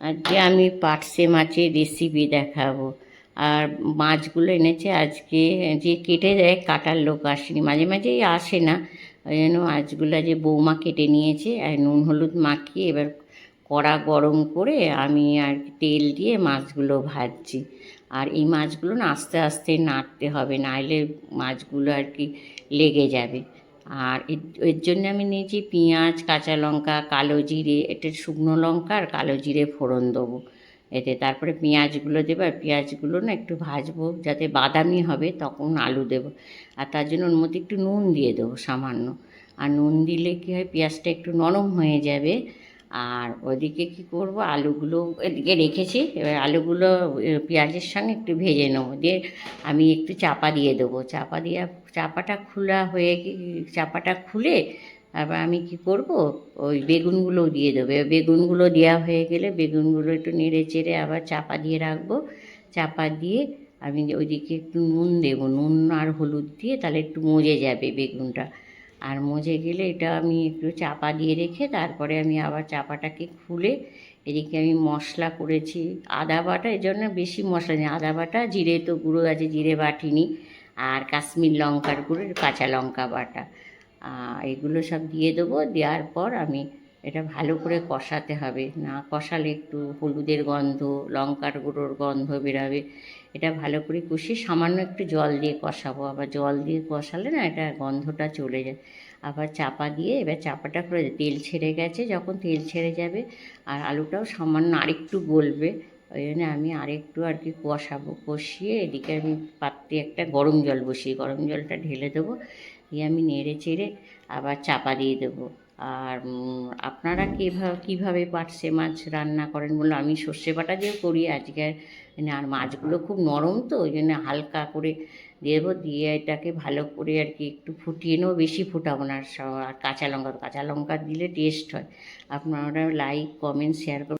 আজকে আমি পার্সে মাছের রেসিপি দেখাবো। আর মাছগুলো এনেছে আজকে, যে কেটে দেয় কাটার লোক আসেনি, মাঝে মাঝেই আসে না। ওই জন্য মাছগুলো যে বৌমা কেটে নিয়েছে, আর নুন হলুদ মাখিয়ে এবার কড়া গরম করে আমি আর তেল দিয়ে মাছগুলো ভাজছি। আর এই মাছগুলো না আস্তে আস্তে নাড়তে হবে নাহলে মাছগুলো আর কি লেগে যাবে। আর এর- জন্য আমি নিয়েছি পেঁয়াজ, কাঁচা লঙ্কা, কালো জিরে এটা শুকনো লঙ্কা আর কালো জিরে ফোড়ন দেবো। এতে তারপরে পেঁয়াজগুলো দেবো, আর পেঁয়াজগুলো না একটু ভাজবো, যাতে বাদামি হবে, তখন আলু দেবো। আর তার জন্য ওর মধ্যে একটু নুন দিয়ে দেবো সামান্য। আর নুন দিলে কী হয়, পেঁয়াজটা একটু নরম হয়ে যাবে আর ওদিকে কি করব? আলুগুলো এদিকে রেখেছি। এবার আলুগুলো পেঁয়াজের সঙ্গে একটু ভেজে নেব। দিয়ে আমি একটু চাপা দিয়ে দেবো। চাপা দিয়ে, চাপাটা খোলা হয়ে চাপাটা খুলে তারপর আমি কি করব? ওই বেগুনগুলো দিয়ে দেবো। বেগুনগুলো দেওয়া হয়ে গেলে বেগুনগুলো একটু নেড়ে চেড়ে আবার চাপা দিয়ে রাখব। চাপা দিয়ে আমি ওইদিকে একটু নুন দেবো। নুন আর হলুদ দিয়ে তাহলে একটু মজে যাবে বেগুনটা। আর মজে গেলে এটা আমি একটু চাপা দিয়ে রেখে তারপরে আমি আবার চাপাটাকে খুলে এদিকে আমি মশলা করেছি। আদা বাটা এই জন্য বেশি মশলা নেই। আদা বাটা, জিরে তো গুঁড়ো আছে, জিরে বাটিনি। আর কাশ্মীর লঙ্কার গুঁড়ো, কাঁচা লঙ্কা বাটা। এগুলো সব দিয়ে দেবো। দেওয়ার পর আমি এটা ভালো করে কষাতে হবে। না কষালে একটু হলুদের গন্ধ, লঙ্কার গুঁড়োর গন্ধ বেরাবে। এটা ভালো করে কষিয়ে সামান্য একটু জল দিয়ে কষাবো। আবার জল দিয়ে কষালে না এটা গন্ধটা চলে যায়। আবার চাপা দিয়ে এবার চাপাটা করে তেল ছেড়ে গেছে যখন তেল ছেড়ে যাবে আর আলুটাও সামান্য আরেকটু গলবে। ওই জন্য আমি আরেকটু আর কি কষাবো। কষিয়ে এদিকে আমি পাত্রে একটা গরম জল বসিয়ে, গরম জলটা ঢেলে দেবো। দিয়ে আমি নেড়ে চেড়ে আবার চাপা দিয়ে দেবো। আর আপনারা কীভাবে কীভাবে পাটসে মাছ রান্না করেন বলল আমি সর্ষে বাটা দিয়ে করি আজকে। মানে আর মাছগুলো খুব নরম তো ওই জন্য হালকা করে দেব দিয়ে এটাকে ভালো করে আর কি একটু ফুটিয়ে নেব। বেশি ফুটাবো না আর আর কাঁচা লঙ্কা কাঁচা লঙ্কা দিলে টেস্ট হয়। আপনারা লাইক কমেন্ট শেয়ার করুন।